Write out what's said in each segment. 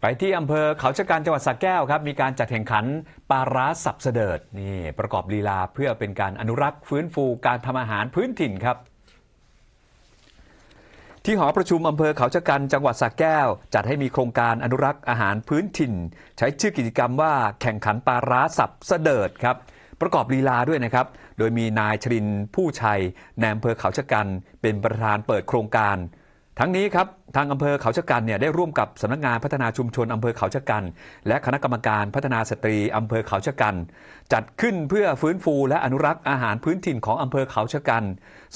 ไปที่อำเภอเขาชะกันจังหวัดสระแก้วครับมีการจัดแข่งขันปลาร้าสับเสดิร์ดนี่ประกอบลีลาเพื่อเป็นการอนุรักษ์ฟื้นฟูการทำอาหารพื้นถิ่นครับ ที่หอประชุมอำเภอเขาชะกันจังหวัดสระแก้ว จัดให้มีโครงการอนุรักษ์อาหารพื้นถิ่น ใช้ชื่อกิจกรรมว่าแข่งขันปลาร้าสับเสดิร์ดครับประกอบลีลาด้วยนะครับ โดยมีนายชรินผู้ชัยในอำเภอเขาชะกันเป็นประธานเปิดโครงการ ทั้งนี้ครับทางอำเภอเขาชะกันเนี่ยได้ร่วมกับสำนักงานพัฒนาชุมชนอำเภอเขาชะกัน และคณะกรรมการพัฒนาสตรีอำเภอเขาชะกัน จัดขึ้นเพื่อฟื้นฟูและอนุรักษ์อาหารพื้นถิ่นของอำเภอเขาชะกัน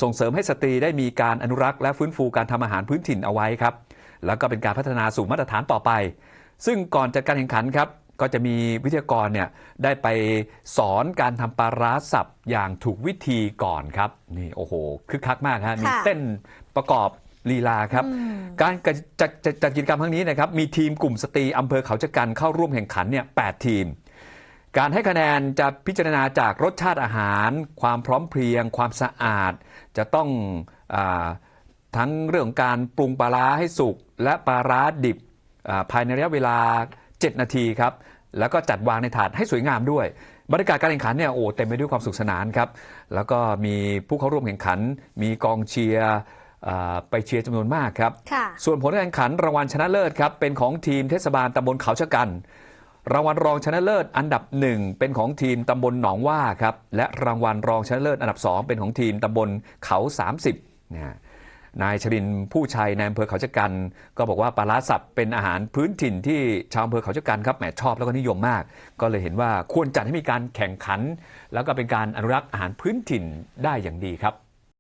ส่งเสริมให้สตรีได้มีการอนุรักษ์และฟื้นฟูการทำอาหารพื้นถิ่นเอาไว้ครับ แล้วก็เป็นการพัฒนาสู่มาตรฐานต่อไป ซึ่งก่อนจัดการแข่งขันครับก็จะมีวิทยากรเนี่ยได้ไปสอนการทำปลาร้าสับอย่างถูกวิธีก่อนครับนี่โอ้โหคึกคักมากฮะมีค่ะเต้นประกอบ ลีลาครับ การจัดจัดจัดกิจกรรมครั้งนี้นะครับมีทีมกลุ่มสตรีอำเภอเขาชะกันเข้าร่วมแข่งขันเนี่ยแทีม การให้คะแนนจะพิจารณาจากรสชาติอาหาร ความพร้อมเพรียง ความสะอาด จะต้องอาทั้งเรื่องของการปรุงปลาร้าให้สุกและปลาร้าดิบอ่าภายในระยะเวลา 7 นาทีครับแล้วก็จัดวางในถาดให้สวยงามด้วย บรรยากาศการแข่งขันเนี่ยโอ้เต็มไปด้วยความสุขสนานครับ แล้วก็มีผู้เข้าร่วมแข่งขัน มีกองเชียร์อ่า ไปเชียร์จำนวนมากครับค่ะส่วนผลการแข่งขันรางวัลชนะเลิศครับเป็นของทีมเทศบาลตำบลเขาชะกัน รางวัลรองชนะเลิศอันดับหนึ่งเป็นของทีมตำบลหนองว่าครับและรางวัลรองชนะเลิศอันดับสองเป็นของทีมตำบลเขา 30นะนายชรินทร์ผู้ชัยในอำเภอเขาชะกัน ก็บอกว่าปลาร้าสับเป็นอาหารพื้นถิ่นที่ชาวอำเภอเขาชะกันครับแหมชอบแล้วก็นิยมมาก ก็เลยเห็นว่าควรจัดให้มีการแข่งขัน แล้วก็เป็นการอนุรักษ์อาหารพื้นถิ่นได้อย่างดีครับ